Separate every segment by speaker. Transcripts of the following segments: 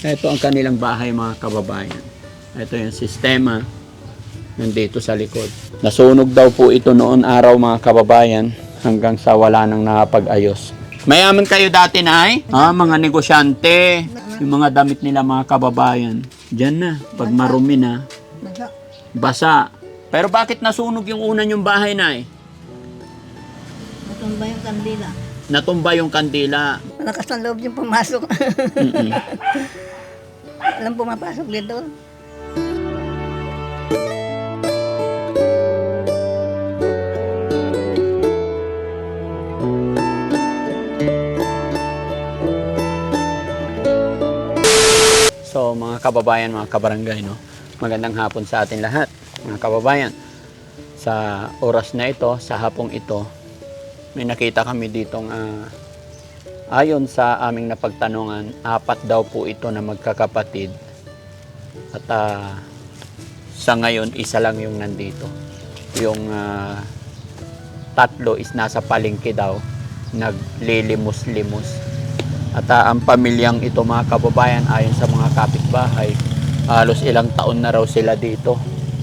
Speaker 1: Ito ang kanilang bahay mga kababayan. Ito yung sistema nandito sa likod. Nasunog daw po ito noon araw mga kababayan hanggang sa wala nang nakapag-ayos. Mayaman kayo dati na ay? Ah, mga negosyante. Yung mga damit nila mga kababayan. Diyan na, pag marumi na, basa. Pero bakit nasunog yung una yung bahay na
Speaker 2: natumba yung kandila.
Speaker 1: Natumba yung kandila.
Speaker 2: Malakas ang loob yung pumasok.
Speaker 1: Mm-mm.
Speaker 2: Alam pumapasok dito.
Speaker 1: So mga kababayan, mga kabarangay, no? magandang hapon sa atin lahat. Mga kababayan, sa oras na ito, sa hapong ito, may nakita kami ditong ah, ayon sa aming napagtanungan, apat daw po ito na magkakapatid. At ah, sa ngayon, isa lang yung nandito. Yung ah, tatlo is nasa palengke daw, naglilimos-limos. At ah, ang pamilyang ito mga kababayan ayon sa mga kapitbahay, halos ilang taon na raw sila dito.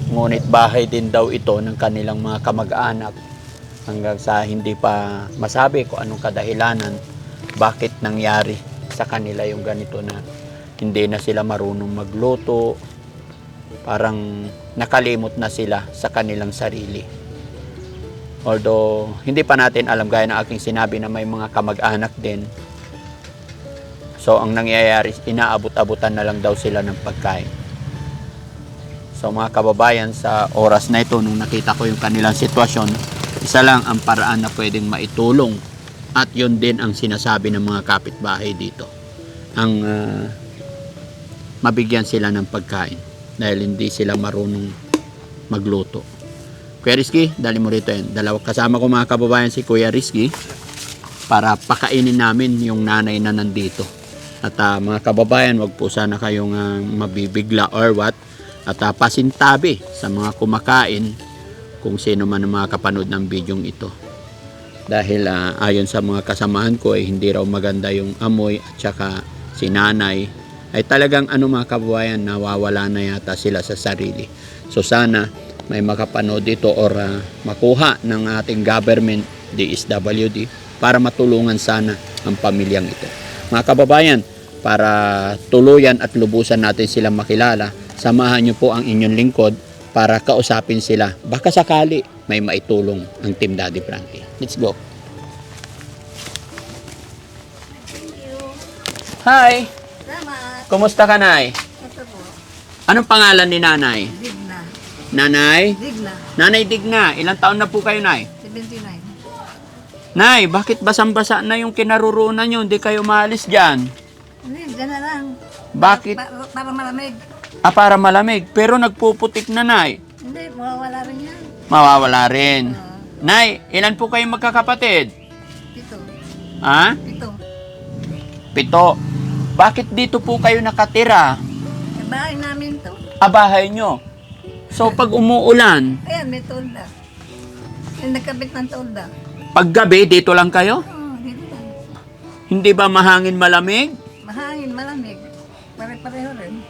Speaker 1: Ngunit bahay din daw ito ng kanilang mga kamag-anak hanggang sa hindi pa masabi kung anong kadahilanan bakit nangyari sa kanila yung ganito na hindi na sila marunong magluto, parang nakalimot na sila sa kanilang sarili. Although hindi pa natin alam gaya ng aking sinabi na may mga kamag-anak din So, ang nangyayari, inaabot-abutan na lang daw sila ng pagkain. So, mga kababayan, sa oras na ito, nung nakita ko yung kanilang sitwasyon, isa lang ang paraan na pwedeng maitulong. At yun din ang sinasabi ng mga kapitbahay dito. Ang ah, mabigyan sila ng pagkain dahil hindi sila marunong magluto. Kuya Rizky, dali mo rito yan. Dalawa kasama ko mga kababayan si Kuya Rizky para pakainin namin yung nanay na nandito. At ah, mga kababayan, wag po sana kayong ah, mabibigla or what. At ah, pasintabi sa mga kumakain kung sino man ang mga kapanood ng bidyong ito. Dahil ah, ayon sa mga kasamahan ko ay hindi raw maganda yung amoy at saka si nanay ay talagang ano mga kababayan nawawala na yata sila sa sarili. So sana may makapanood ito or ah, makuha ng ating government DSWD para matulungan sana ang pamilyang ito. Mga kababayan, para tuluyan at lubusan natin silang makilala, samahan niyo po ang inyong lingkod para kausapin sila. Baka sakali may maitulong ang Team Daddy Frankie. Let's go. Hi!
Speaker 2: Salamat.
Speaker 1: Kumusta ka, Nay?
Speaker 2: Ito po.
Speaker 1: Anong pangalan ni Nanay?
Speaker 2: Digna.
Speaker 1: Nanay?
Speaker 2: Digna.
Speaker 1: Nanay Digna, ilang taon na po kayo, Nay?
Speaker 2: 79.
Speaker 1: Nay, bakit basang-basa na yung kinarurunan nyo? Hindi kayo maalis dyan.
Speaker 2: Hindi, dyan na lang.
Speaker 1: Bakit?
Speaker 2: Pa- para malamig.
Speaker 1: Ah, para malamig. Pero nagpuputik na, Nay.
Speaker 2: Hindi, mawawala rin yan.
Speaker 1: Mawawala rin. Nay, ilan po kayo magkakapatid?
Speaker 2: pito.
Speaker 1: Ha?
Speaker 2: Pito.
Speaker 1: Pito. Bakit dito po kayo nakatira?
Speaker 2: Eh, bahay namin to.
Speaker 1: Ah, bahay nyo. So, pag umuulan,
Speaker 2: Ayan, may tolda. Yung nagkabit ng tolda.
Speaker 1: paggabi, dito lang kayo?
Speaker 2: Oo, dito lang.
Speaker 1: Hindi ba mahangin malamig?
Speaker 2: Mahangin, malamig. Pare-pareho rin.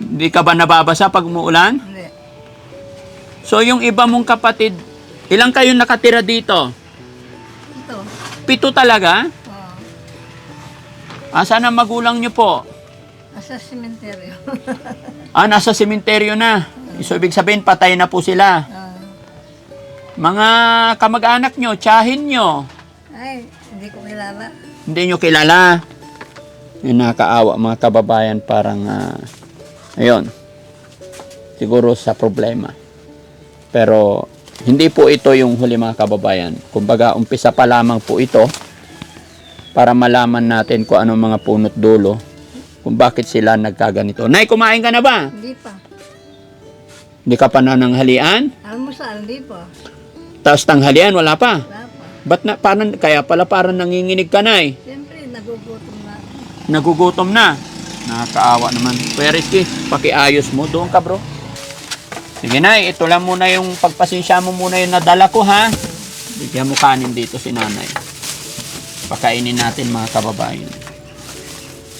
Speaker 1: Hindi ka ba nababasa pag umuulan? So, yung iba mong kapatid, ilang kayo nakatira dito?
Speaker 2: Ito.
Speaker 1: Pito talaga?
Speaker 2: Oh,
Speaker 1: Asan ang magulang nyo po?
Speaker 2: nasa sementeryo.
Speaker 1: Ah, nasa sementeryo na. So, ibig sabihin, patay na po sila.
Speaker 2: Ah,
Speaker 1: Mga kamag-anak nyo, tsahin nyo,
Speaker 2: ay, hindi ko kilala.
Speaker 1: hindi nyo kilala. Yung nakakaawa mga kababayan, parang, ah, ayun, siguro sa problema. Pero, hindi po ito yung huli mga kababayan. Kumbaga, umpisa pa lamang po ito para malaman natin kung anong mga punot dulo kung bakit sila nagkaganito. Nay, kumain ka na ba?
Speaker 2: Hindi pa.
Speaker 1: Hindi ka pa nananghalian?
Speaker 2: Almusal, hindi pa.
Speaker 1: Tapos tanghalian, wala pa.
Speaker 2: Wala pa.
Speaker 1: Ba't na, parang, kaya pala parang nanginginig ka na eh.
Speaker 2: Siyempre, nagugutom na.
Speaker 1: Nagugutom na. Nakakaawa naman. Rizky, pakiayos mo doon ka bro. Sige na, ito lang muna yung pagpasensya mo muna yung nadala ko ha. Bigyan mo kanin dito si nanay. Pakainin natin mga kababayan.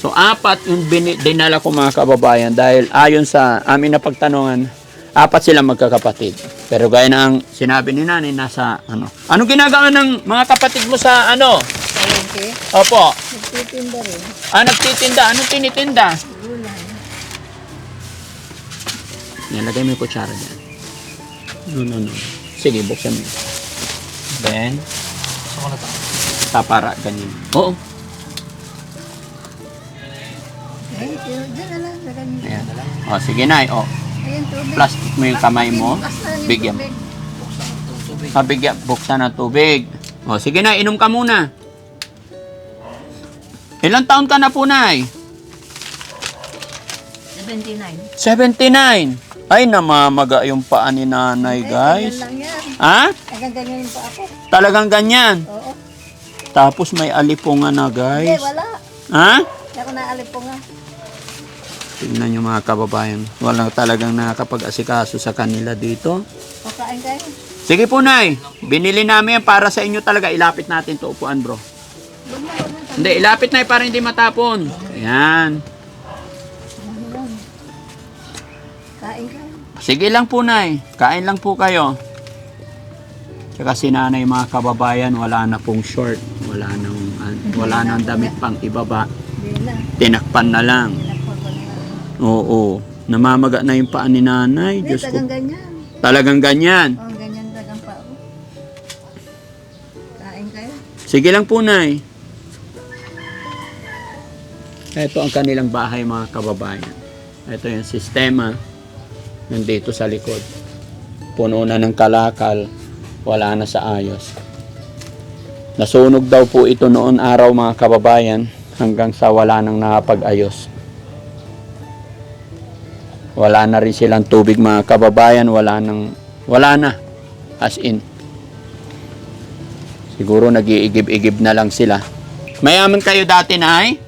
Speaker 1: So, apat yung dinala ko mga kababayan dahil ayon sa aming napagtanungan, apat sila magkakapatid. Pero gaya na ang sinabi ni nanay, nasa ano. Anong ginagawa ng mga kapatid mo sa ano?
Speaker 2: Palengke.
Speaker 1: Opo.
Speaker 2: Nagtitinda rin.
Speaker 1: Ah, nagtitinda. Anong tinitinda? Yan, lagay mo yung kutsara dyan. No, no, no. Sige, buksan mo. Then, tapara, ganyan. Oo.
Speaker 2: Pero dyan na lang. Sa kanila.
Speaker 1: Ayan. O, sige na. O,
Speaker 2: Ayun, tubig.
Speaker 1: plastic mo yung kamay mo.
Speaker 2: Na
Speaker 1: Bigyan.
Speaker 2: tubig.
Speaker 1: Ah, bigyan, buksan ng tubig. O, sige na, inom ka muna. Ilang taon ka na po, Nay?
Speaker 2: 79.
Speaker 1: 79. Ay, namamaga yung paa ni nanay, guys.
Speaker 2: ganyan lang yan.
Speaker 1: Ha?
Speaker 2: Hanggang ganyan pa ako.
Speaker 1: Talagang ganyan.
Speaker 2: Oo.
Speaker 1: Tapos may alipungan na,
Speaker 2: Hindi,
Speaker 1: guys.
Speaker 2: wala.
Speaker 1: Ha?
Speaker 2: Hindi ako naalip po nga.
Speaker 1: Tingnan nyo mga kababayan. Walang talagang nakakapag-asikaso sa kanila dito.
Speaker 2: O kain kayo.
Speaker 1: Sige po, Nay. Binili namin yan para sa inyo talaga. Ilapit natin to upuan, bro. Hindi, ilapit na para hindi matapon. Ayan. Sige lang po, Nay. Kain lang po kayo. Tsaka si nanay mga kababayan, wala na pong short. Wala nang, wala nang damit pang ibaba. Tinakpan na lang.
Speaker 2: Ko.
Speaker 1: Oo. Namamaga na yung paa ni nanay.
Speaker 2: Hindi,
Speaker 1: Diyos ko.
Speaker 2: tagang ganyan.
Speaker 1: Talagang ganyan.
Speaker 2: O, ganyan tagang pa. Kain kayo.
Speaker 1: Sige lang po, Nay. Ito ang kanilang bahay, mga kababayan. Ito yung sistema. Nandito sa likod. Puno na ng kalakal. Wala na sa ayos. Nasunog daw po ito noon araw, mga kababayan. Hanggang sa wala nang nakapag-ayos. Wala na rin silang tubig, mga kababayan. Wala nang... Wala na. As in. Siguro nag-iigib-igib na lang sila. Mayaman kayo dati na ay?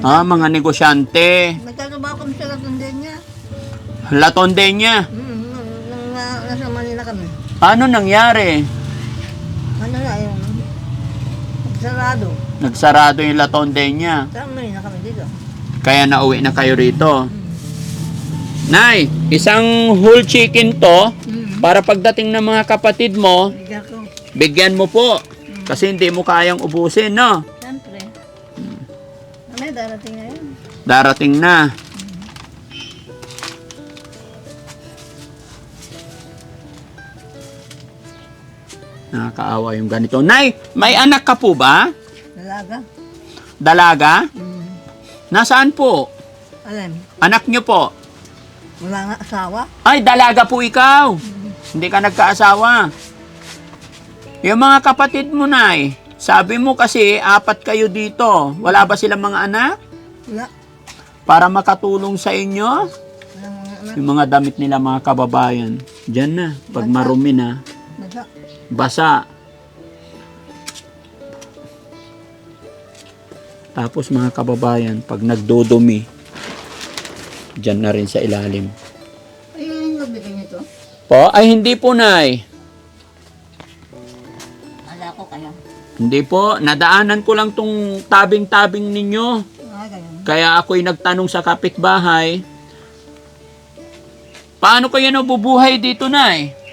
Speaker 1: Ah, mga negosyante.
Speaker 2: Kami sa Latunde niya.
Speaker 1: Latonde niya.
Speaker 2: Hmm, nung, na- nasa Manila kami.
Speaker 1: Ano nangyari?
Speaker 2: Ano na yung sarado.
Speaker 1: Nagsarado yung latonde niya.
Speaker 2: Sa Manila kami dito.
Speaker 1: Kaya nauwi na kayo rito. Nay, isang whole chicken to
Speaker 2: Hmm.
Speaker 1: para pagdating ng mga kapatid mo,
Speaker 2: Bigyan ko.
Speaker 1: bigyan mo po. Kasi hindi mo kayang ubusin, no?
Speaker 2: Siyempre. Ano yung darating na yun?
Speaker 1: Darating na. Nakakaawa yung ganito. Nay, may anak ka po ba?
Speaker 2: Dalaga.
Speaker 1: Dalaga?
Speaker 2: Hmm.
Speaker 1: Nasaan po?
Speaker 2: Alam,
Speaker 1: Anak niyo po?
Speaker 2: wala nga asawa.
Speaker 1: Ay, dalaga po ikaw. Hindi ka nagkaasawa. Yung mga kapatid mo, Nay, sabi mo kasi apat kayo dito. Wala ba silang mga anak?
Speaker 2: Wala.
Speaker 1: Para makatulong sa inyo?
Speaker 2: Wala mga anak.
Speaker 1: Yung mga damit nila mga kababayan. Diyan na. Pag marumi na,
Speaker 2: Nasa.
Speaker 1: basa. Tapos mga kababayan, pag nagdudumi, diyan na rin sa ilalim.
Speaker 2: Ayun yung nabigay nito.
Speaker 1: Po, ay hindi po, Nay.
Speaker 2: Ala ko kaya.
Speaker 1: Hindi po, nadaanan ko lang tong tabing-tabing ninyo.
Speaker 2: Ah, ganyan.
Speaker 1: Kaya ako'y nagtanong sa kapitbahay, paano kayo nabubuhay dito, Nay?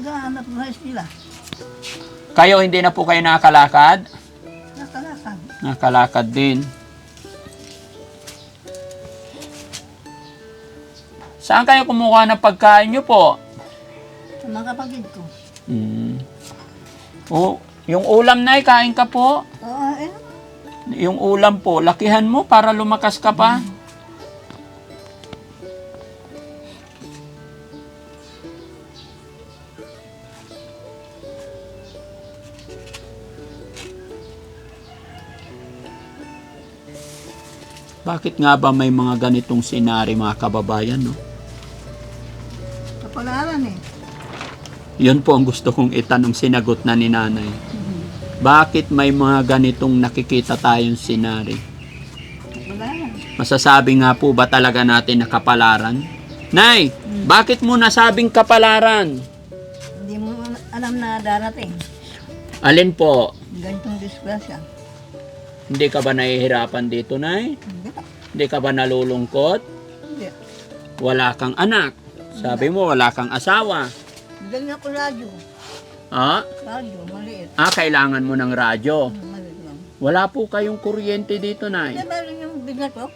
Speaker 2: Naghahanap buhay sila.
Speaker 1: Kayo hindi na po kayo nakakalakad?
Speaker 2: Nakalakan.
Speaker 1: Nakalakad din. Saan kayo kumuha ng pagkain nyo po?
Speaker 2: Sa mga kapatid ko.
Speaker 1: Hmm. Oh, yung ulam na kain ka po.
Speaker 2: Oo, eh.
Speaker 1: Yung ulam po, lakihan mo para lumakas ka pa. Bakit nga ba may mga ganitong senary mga kababayan, no?
Speaker 2: Kapalaran eh.
Speaker 1: Yun po ang gusto kong itanong sinagot na ni nanay. Bakit may mga ganitong nakikita tayong senary?
Speaker 2: Kapalaran.
Speaker 1: Masasabi nga po ba talaga natin na kapalaran? Nay, bakit mo nasabing kapalaran?
Speaker 2: Hindi mo alam na darating.
Speaker 1: Alin po?
Speaker 2: Ganitong disgrasya.
Speaker 1: Hindi ka ba nahihirapan dito, Nay?
Speaker 2: Hindi.
Speaker 1: Hindi ka ba nalulungkot?
Speaker 2: Hindi.
Speaker 1: Wala kang anak. Sabi mo, wala kang asawa.
Speaker 2: Ganyan ako radyo.
Speaker 1: Ah,
Speaker 2: Radyo, maliit.
Speaker 1: ah kailangan mo ng radyo.
Speaker 2: Maliit lang.
Speaker 1: Wala po kayong kuryente dito, Nay.
Speaker 2: Hindi, meron yung bigat ko.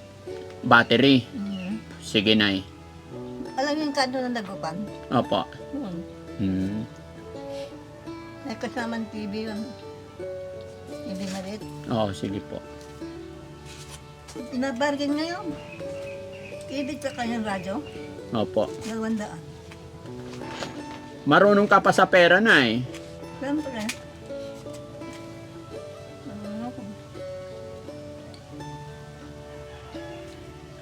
Speaker 1: Battery.
Speaker 2: Mm.
Speaker 1: Sige, Nay.
Speaker 2: Alam yung kado ng dagupan?
Speaker 1: Opo.
Speaker 2: Hmm.
Speaker 1: Hmm.
Speaker 2: May kasamang TV yung hindi maliit.
Speaker 1: Oo, sige po.
Speaker 2: Pinabargain ngayon. TV sa kanyang radyo.
Speaker 1: Opo.
Speaker 2: Dalawang daan.
Speaker 1: Marunong ka pa sa pera, Nay.
Speaker 2: Siyempre. Ano ko?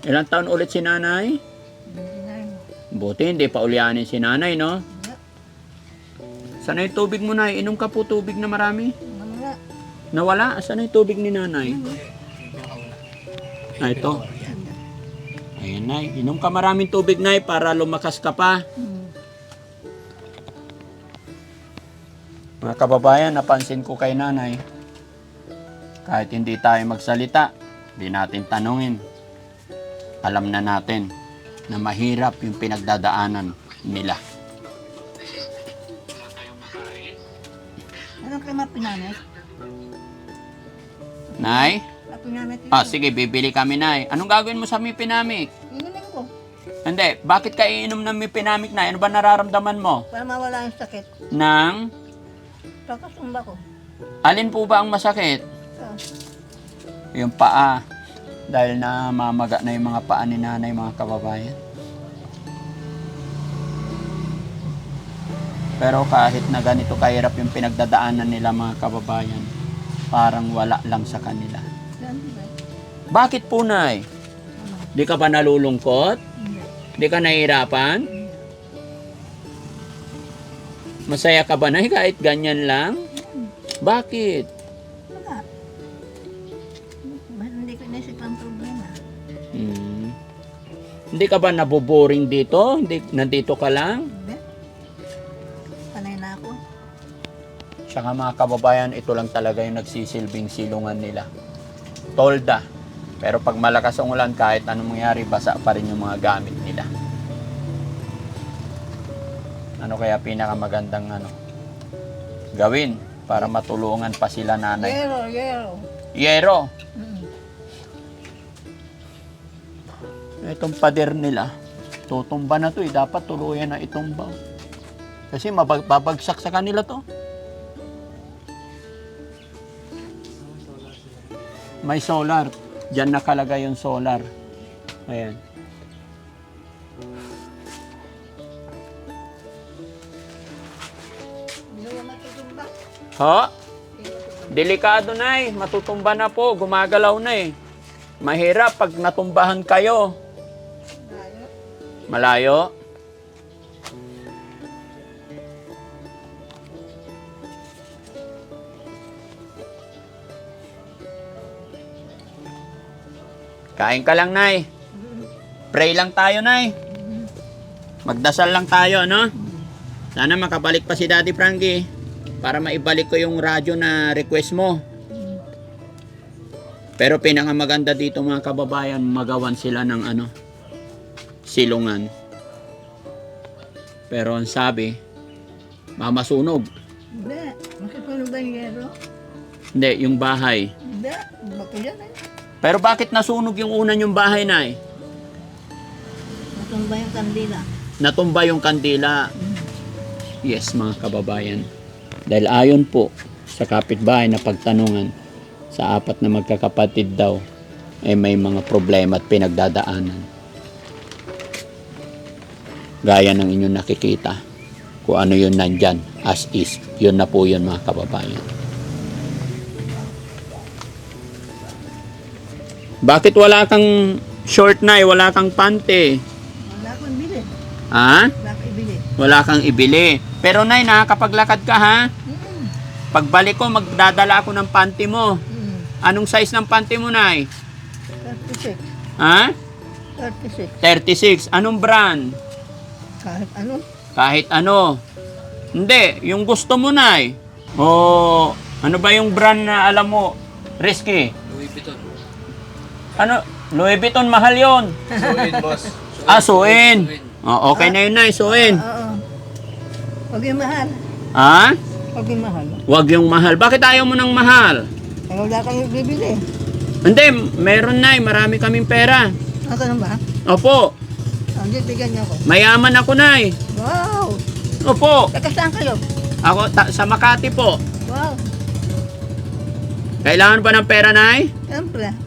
Speaker 1: Ilang taon ulit si Nanay?
Speaker 2: Hindi na yun.
Speaker 1: Buti, hindi pa ulyanin si Nanay, no?
Speaker 2: Hindi.
Speaker 1: Sana yung tubig mo, Nay. Inom ka po tubig na marami. Nawala? Sana yung tubig ni Nanay? Ah, ito. Ayan, Nay. Inom ka maraming tubig, Nay, para lumakas ka pa. Mga kababayan, napansin ko kay Nanay. Kahit hindi tayo magsalita, hindi natin tanungin. Alam na natin na mahirap yung pinagdadaanan nila.
Speaker 2: Ano kayo mapinamit?
Speaker 1: Nay? Ah, sige, bibili kami, Nay. Anong gagawin mo sa mipinamik?
Speaker 2: Inumin ko.
Speaker 1: Hindi, bakit ka iinom ng mipinamik, Nay? Ano ba nararamdaman mo?
Speaker 2: Para mawala yung sakit.
Speaker 1: Nang,
Speaker 2: Kakasumba ko.
Speaker 1: alin po ba ang masakit?
Speaker 2: Ah,
Speaker 1: Yung paa. Dahil na mamaga na yung mga paa ni nanay, mga kababayan. Pero kahit na ganito kahirap yung pinagdadaanan nila mga kababayan, parang wala lang sa kanila. Bakit po, Nay? Di ka ba nalulungkot? Di ka nahihirapan? Masaya ka ba, Nay, kahit ganyan lang? Bakit?
Speaker 2: Wala. Hindi ko naisip ang problema.
Speaker 1: Hmm. Hindi ka ba naboboring dito? Hindi, nandito ka lang? Tsaka mga kababayan, ito lang talaga yung nagsisilbing silungan nila. Tolda. Pero pag malakas ang ulan, kahit anong mangyari, basa pa rin yung mga gamit nila. Ano kaya pinakamagandang ano, gawin para matulungan pa sila nanay?
Speaker 2: Yero, yero.
Speaker 1: Yero.
Speaker 2: Mm.
Speaker 1: Itong pader nila, tutumba na to eh. Dapat tuluyan na itumba. Kasi mabag- babagsak sa kanila to. May solar. Diyan nakalagay yung solar. Ayan. Ho? Delikado na eh. Matutumba na po. Gumagalaw na eh. Mahirap pag natumbahan kayo.
Speaker 2: Layo.
Speaker 1: Malayo. Kain ka lang, Nay. Pray lang tayo, Nay. Magdasal lang tayo, no? Sana makabalik pa si Daddy Frankie para maibalik ko yung radyo na request mo. Pero pinakamaganda dito mga kababayan, magawan sila ng ano, silungan. Pero ang sabi, mamasunog.
Speaker 2: Hindi. Makasunog ba yung yero?
Speaker 1: Hindi, yung bahay.
Speaker 2: Hindi. Bako yan eh.
Speaker 1: Pero bakit nasunog yung una yung bahay na eh?
Speaker 2: Matumba yung kandila.
Speaker 1: Natumba yung kandila. Yes, mga kababayan. Dahil ayon po sa kapitbahay na pagtanungan, sa apat na magkakapatid daw, ay may mga problema at pinagdadaanan. Gaya ng inyong nakikita, kung ano yun nandyan, as is, yun na po yun mga kababayan. Bakit wala kang short na wala kang pante?
Speaker 2: Wala akong ibili.
Speaker 1: Ha?
Speaker 2: Wala akong ibili.
Speaker 1: Wala kang ibili. Pero nay, nakakapaglakad ka ha?
Speaker 2: Mm.
Speaker 1: Pagbalik ko, magdadala ako ng panty mo.
Speaker 2: Mm.
Speaker 1: Anong size ng panty mo, nay?
Speaker 2: 36.
Speaker 1: Ha?
Speaker 2: 36.
Speaker 1: 36. Anong brand?
Speaker 2: Kahit ano.
Speaker 1: Kahit ano. Hindi, yung gusto mo, nay. O Ano ba yung brand na alam mo? Risky.
Speaker 3: Louis Vuitton.
Speaker 1: Ano? Louis Vuitton, mahal yon.
Speaker 3: Suin, boss.
Speaker 1: Ah, suin. Oh, okay na yun na, suin.
Speaker 2: Oo. Huwag yung mahal.
Speaker 1: Ha?
Speaker 2: Huwag yung mahal.
Speaker 1: Huwag yung mahal. Bakit ayaw mo ng mahal?
Speaker 2: Kaya wala kayong bibili.
Speaker 1: Hindi, meron na Marami kaming pera.
Speaker 2: Ako na ba?
Speaker 1: Opo,
Speaker 2: Ang bigyan niyo ako.
Speaker 1: mayaman ako na
Speaker 2: Wow!
Speaker 1: Opo,
Speaker 2: Taga saan kayo?
Speaker 1: ako ta- sa Makati po.
Speaker 2: Wow!
Speaker 1: Kailangan ba ng pera, Nay?
Speaker 2: Siyempre.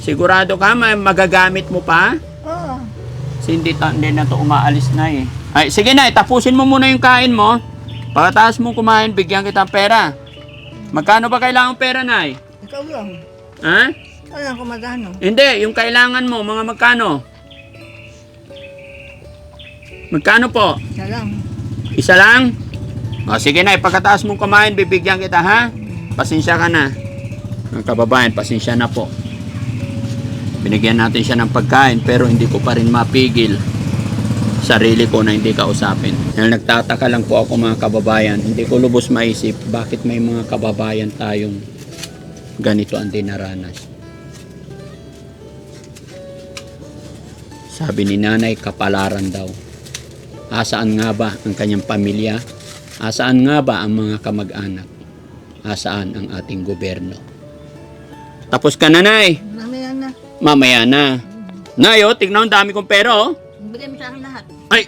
Speaker 1: Sigurado ka, magagamit mo pa?
Speaker 2: Oo.
Speaker 1: Kasi hindi, hindi na to umaalis na eh. Ay, sige na, tapusin mo muna yung kain mo. Pagkatapos mo kumain, bigyan kita ng pera. Magkano ba kailangan pera, Nay?
Speaker 2: Ikaw lang.
Speaker 1: Ha?
Speaker 2: Ikaw lang kung magkano.
Speaker 1: Hindi, yung kailangan mo, mga magkano? Magkano po?
Speaker 2: Isa lang.
Speaker 1: Isa lang? O, sige na, pagkatapos mong kumain, bibigyan kita, ha? Pasensya ka na. Ang kababayan, pasensya na po. Binigyan natin siya ng pagkain, pero hindi ko pa rin mapigil sarili ko na hindi kausapin. Dahil nagtataka lang po ako mga kababayan, hindi ko lubos maisip bakit may mga kababayan tayong ganito ang dinaranas. Sabi ni nanay, kapalaran daw. Asaan nga ba ang kanyang pamilya? Asaan nga ba ang mga kamag-anak? Asaan ang ating gobyerno? Tapos ka na, Nay.
Speaker 2: Mamaya na.
Speaker 1: Nay, oh, tignan ang dami kong pera, oh.
Speaker 2: Bigyan mo sa akin lahat.
Speaker 1: Ay,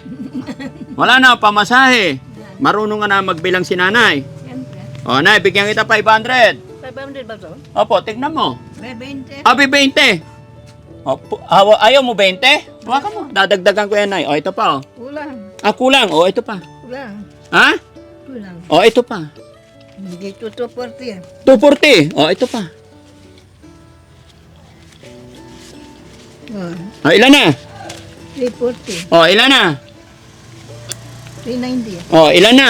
Speaker 1: wala na, pamasahe. Marunong ka na magbilang si nanay.
Speaker 2: Siyempre.
Speaker 1: O, Nay, bigyan kita 500.
Speaker 2: 500 ba to?
Speaker 1: Opo, tignan mo.
Speaker 2: May 20.
Speaker 1: Abi, 20. Opo, awa, ayaw mo 20? Huwag mo. Dadagdagan ko yan, Nay. O, ito pa, oh.
Speaker 2: Kulang.
Speaker 1: Ah, kulang. O, ito pa.
Speaker 2: Kulang.
Speaker 1: Ha?
Speaker 2: Kulang.
Speaker 1: O, ito pa.
Speaker 2: Hindi to 240 yan.
Speaker 1: 240. O, ito pa.
Speaker 2: Oh,
Speaker 1: O, ilan na?
Speaker 2: 340.
Speaker 1: O, ilan na?
Speaker 2: 390.
Speaker 1: O, ilan na?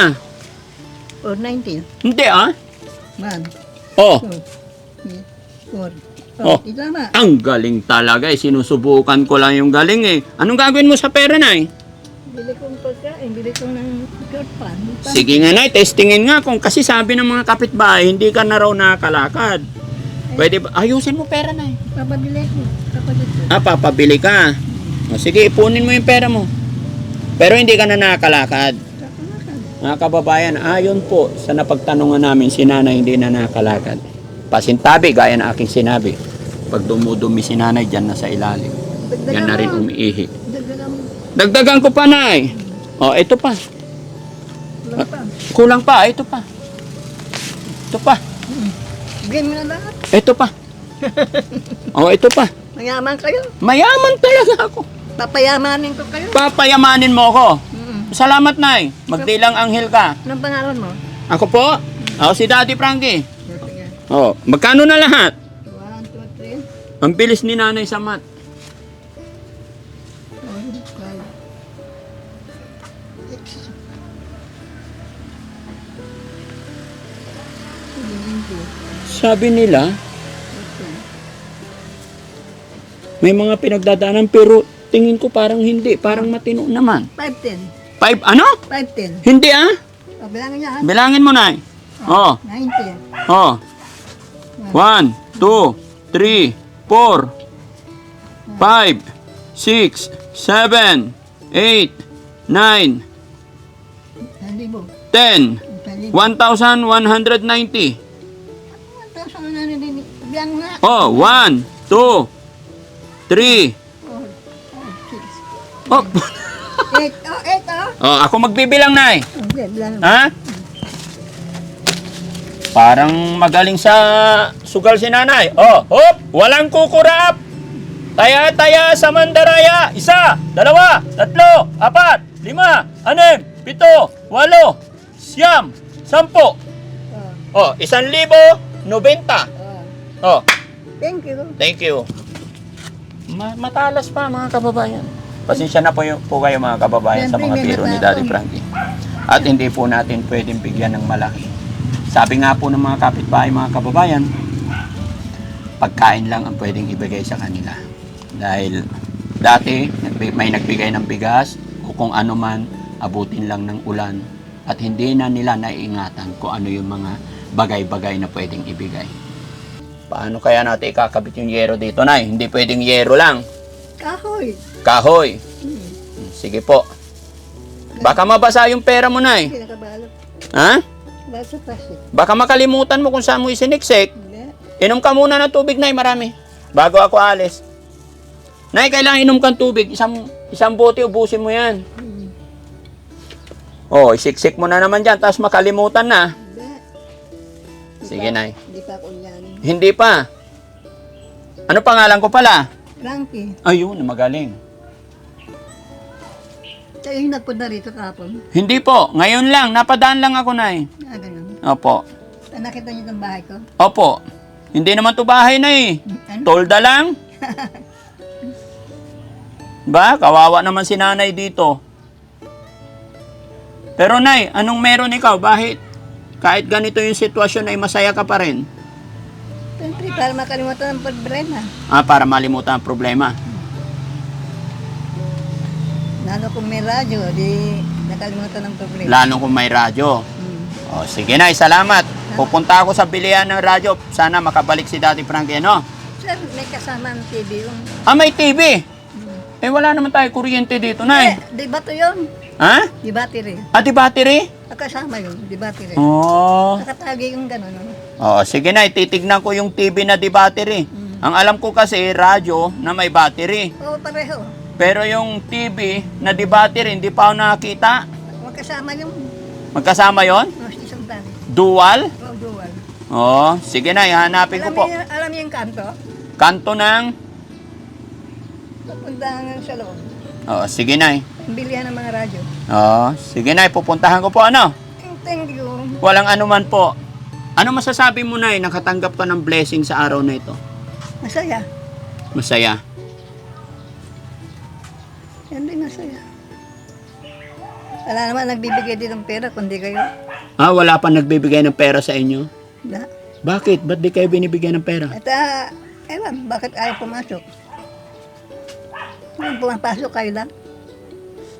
Speaker 2: 490.
Speaker 1: Hindi, ah.
Speaker 2: Man.
Speaker 1: O,
Speaker 2: 2, 4.
Speaker 1: Oh.
Speaker 2: Oh, tama.
Speaker 1: ang galing talaga eh. Sinusubukan ko lang yung galing eh. Anong gagawin mo sa pera, Nay?
Speaker 2: Bili kong pagkain, bili ko ng short pan.
Speaker 1: Sige nga, Nay. Testingin nga kung kasi sabi ng mga kapitbahay, hindi ka na raw nakakalakad. Pwede ba? Ayusin mo pera, Nay.
Speaker 2: Papabili ko. Papabili ko.
Speaker 1: Ah, papabili ka. O, sige, ipunin mo yung pera mo. Pero hindi ka na nakakalakad.
Speaker 2: Kakalakad.
Speaker 1: Mga kababayan, ayon po sa napagtanungan namin, si nanay hindi na nakakalakad. Pasintabi, gaya na aking sinabi. Pag dumudumi si nanay, dyan na sa ilalim.
Speaker 2: Dagdagan
Speaker 1: Yan na rin umiihi.
Speaker 2: Dagdagan.
Speaker 1: Dagdagan ko pa, nay. O, ito pa.
Speaker 2: Wala pa.
Speaker 1: Kulang pa, ito pa. Ito pa.
Speaker 2: Bigyan mo na lahat.
Speaker 1: Ito pa. O, ito pa.
Speaker 2: Mayaman kayo.
Speaker 1: Mayaman talaga ako.
Speaker 2: Papayamanin ko kayo.
Speaker 1: Papayamanin mo ako.
Speaker 2: Mm.
Speaker 1: Salamat, nay. Magdilang anghel ka.
Speaker 2: Anong pangalan mo?
Speaker 1: Ako po? Ako si Daddy Frankie.
Speaker 2: Sige.
Speaker 1: Oh, magkano na lahat?
Speaker 2: 1, 2, 3,
Speaker 1: Ang bilis ni nanay sa mat. Sabi nila,
Speaker 2: 8,
Speaker 1: may mga pinagdadaanan pero tingin ko parang hindi, parang matino naman.
Speaker 2: 5, 10.
Speaker 1: Five, ano?
Speaker 2: 5, 10.
Speaker 1: Hindi ah.
Speaker 2: O, bilangin niya ha.
Speaker 1: Bilangin mo na. Oh,
Speaker 2: 90.
Speaker 1: oh. One, two, three, four, five, six, seven, eight, nine,
Speaker 2: 1,000.
Speaker 1: Ten,
Speaker 2: 1,000.
Speaker 1: 1,190.
Speaker 2: 1,000 na narinig. Bilang nga.
Speaker 1: Oh, one, two, three.
Speaker 2: 4, 5, 6.
Speaker 1: Oh,
Speaker 2: 8. Oh, 8 oh.
Speaker 1: oh ako magbibilang na eh. Ha? Parang magaling sa sugal si nanay. Oh, hop! Walang kukurap! Taya-taya sa mandaraya! Isa, dalawa, tatlo, apat, lima, anim, pito, walo, siyam, sampo.
Speaker 2: Oh,
Speaker 1: Oh, isan libo, nobenta.
Speaker 2: oh.
Speaker 1: Oh,
Speaker 2: Thank you.
Speaker 1: thank you. Ma- matalas pa mga kababayan. Pasensya na po, yung, po kayo mga kababayan sa
Speaker 2: Siyempre,
Speaker 1: mga
Speaker 2: may
Speaker 1: biro ni. Daddy Frankie. At hindi po natin pwedeng bigyan ng malaki. Sabi nga po ng mga kapitbahay, mga kababayan, pagkain lang ang pwedeng ibigay sa kanila. Dahil dati nagbi- may nagbigay ng bigas o kung ano man, abutin lang ng ulan at hindi na nila naiingatan kung ano yung mga bagay-bagay na pwedeng ibigay. Paano kaya natin ikakabit yung yero dito, Nay? Hindi pwedeng yero lang.
Speaker 2: Kahoy.
Speaker 1: Kahoy.
Speaker 2: Hmm.
Speaker 1: Sige po. Baka mabasa yung pera mo, Nay.
Speaker 2: Hindi nakabalot.
Speaker 1: Ha?
Speaker 2: Basa plastic.
Speaker 1: Baka makalimutan mo kung saan mo isiniksik.
Speaker 2: Hindi.
Speaker 1: Inom ka muna ng tubig, Nay, marami. Bago ako alis. Nay, kailangan inom kang tubig. Isang, isang bote, ubusin mo yan.
Speaker 2: Hmm.
Speaker 1: Oh, isiksik mo na naman dyan, tapos makalimutan na.
Speaker 2: Hindi.
Speaker 1: Sige, Nay.
Speaker 2: Hindi pa ako yan.
Speaker 1: Hindi pa. Ano pangalan ko pala?
Speaker 2: Frankie.
Speaker 1: Ayun, magaling.
Speaker 2: Siya yung nagpunta rito kahapon.
Speaker 1: Hindi po, ngayon lang, napadaan lang ako, Nay.
Speaker 2: Ah, ganun.
Speaker 1: Opo.
Speaker 2: Ah, Nakita niyo itong bahay ko?
Speaker 1: Opo. Hindi naman to bahay na eh.
Speaker 2: Ano?
Speaker 1: Tolda lang. ba? Kawawa naman si nanay dito. Pero nay, anong meron ikaw? Bakit? Kahit ganito yung sitwasyon ay masaya ka pa rin.
Speaker 2: Siyempre, para makalimutan ang problema.
Speaker 1: Ah, para malimutan ang problema.
Speaker 2: Lalo kung may radyo, di nakalimutan ang problema.
Speaker 1: Lalo kung may radyo.
Speaker 2: Hmm.
Speaker 1: O, sige nay, salamat. Pupunta ako sa bilihan ng radyo. Sana makabalik si Daddy Frankie, ano?
Speaker 2: Sir, may kasama ang TV yung...
Speaker 1: Ah, may TV.
Speaker 2: Hmm.
Speaker 1: Eh, wala naman tayo kuryente dito,
Speaker 2: Eh,
Speaker 1: nay.
Speaker 2: di ba to yun?
Speaker 1: Ha?
Speaker 2: Di battery.
Speaker 1: Ah, di battery?
Speaker 2: Kasama yun, di battery.
Speaker 1: Oh.
Speaker 2: Nakatagi yung gano'n. No?
Speaker 1: Oo, sige na, titignan ko yung TV na di battery.
Speaker 2: Mm.
Speaker 1: Ang alam ko kasi, radyo na may battery.
Speaker 2: Oo, pareho.
Speaker 1: Pero yung TV na di battery, hindi pa ako nakakita.
Speaker 2: Magkasama yung
Speaker 1: Magkasama yon
Speaker 2: oh, isang tali.
Speaker 1: Dual?
Speaker 2: Oh, dual.
Speaker 1: Oo, sige na, hanapin ko
Speaker 2: Alam
Speaker 1: po.
Speaker 2: alam niyo yung kanto?
Speaker 1: Kanto ng...
Speaker 2: Papunta hanggang sa loob.
Speaker 1: Oo, sige na.
Speaker 2: Ang bilihan ng mga radyo.
Speaker 1: Oo, sige na, pupuntahan ko po ano.
Speaker 2: Thank you.
Speaker 1: Walang anuman po. Ano masasabi mo na nakatanggap ka ng blessing sa araw na ito?
Speaker 2: Masaya.
Speaker 1: Masaya.
Speaker 2: Yan din masaya. Wala naman nagbibigay din ng pera kundi kayo.
Speaker 1: Ah, wala pa nagbibigay ng pera sa inyo?
Speaker 2: Da.
Speaker 1: Bakit? Ba't di kayo binibigyan ng pera?
Speaker 2: At ah, ewan, bakit ayaw pumasok? Yung pumapasok kayo lang.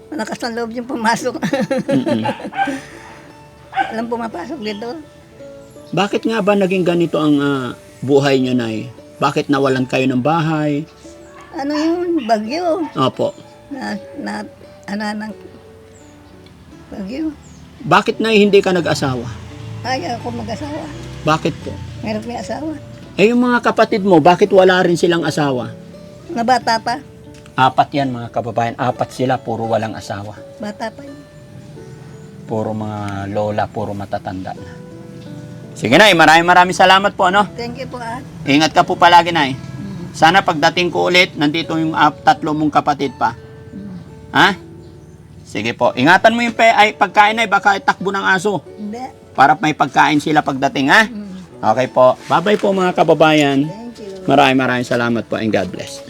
Speaker 2: Malakas ang loob yung pumasok.
Speaker 1: Mm-mm.
Speaker 2: Alam pumapasok dito.
Speaker 1: Bakit nga ba naging ganito ang ah, buhay nyo, Nay? Bakit nawalan kayo ng bahay?
Speaker 2: Ano yung bagyo?
Speaker 1: Opo.
Speaker 2: Na, na, ano ng bagyo?
Speaker 1: Bakit, Nay, hindi ka nag-asawa?
Speaker 2: Ayaw ako mag-asawa.
Speaker 1: Bakit po?
Speaker 2: Meron may asawa.
Speaker 1: Eh, yung mga kapatid mo, bakit wala rin silang asawa?
Speaker 2: Mga bata pa.
Speaker 1: Apat yan, mga kababayan. Apat sila, puro walang asawa.
Speaker 2: Bata pa yun.
Speaker 1: Puro mga lola, puro matatanda na. Sige, Nay, maraming maraming salamat po, ano?
Speaker 2: Thank you po ah.
Speaker 1: Ingat ka po palagi, Nay.
Speaker 2: Mm.
Speaker 1: Sana pagdating ko ulit, nandito yung ah, tatlo mong kapatid pa.
Speaker 2: Mm.
Speaker 1: Ha? Sige po. Ingatan mo yung pe ay pagkain na baka itakbo ng aso.
Speaker 2: Hindi.
Speaker 1: Para may pagkain sila pagdating, ha?
Speaker 2: Mm.
Speaker 1: Okay po. Bye-bye po mga kababayan.
Speaker 2: Thank you.
Speaker 1: Maraming maraming salamat po and God bless.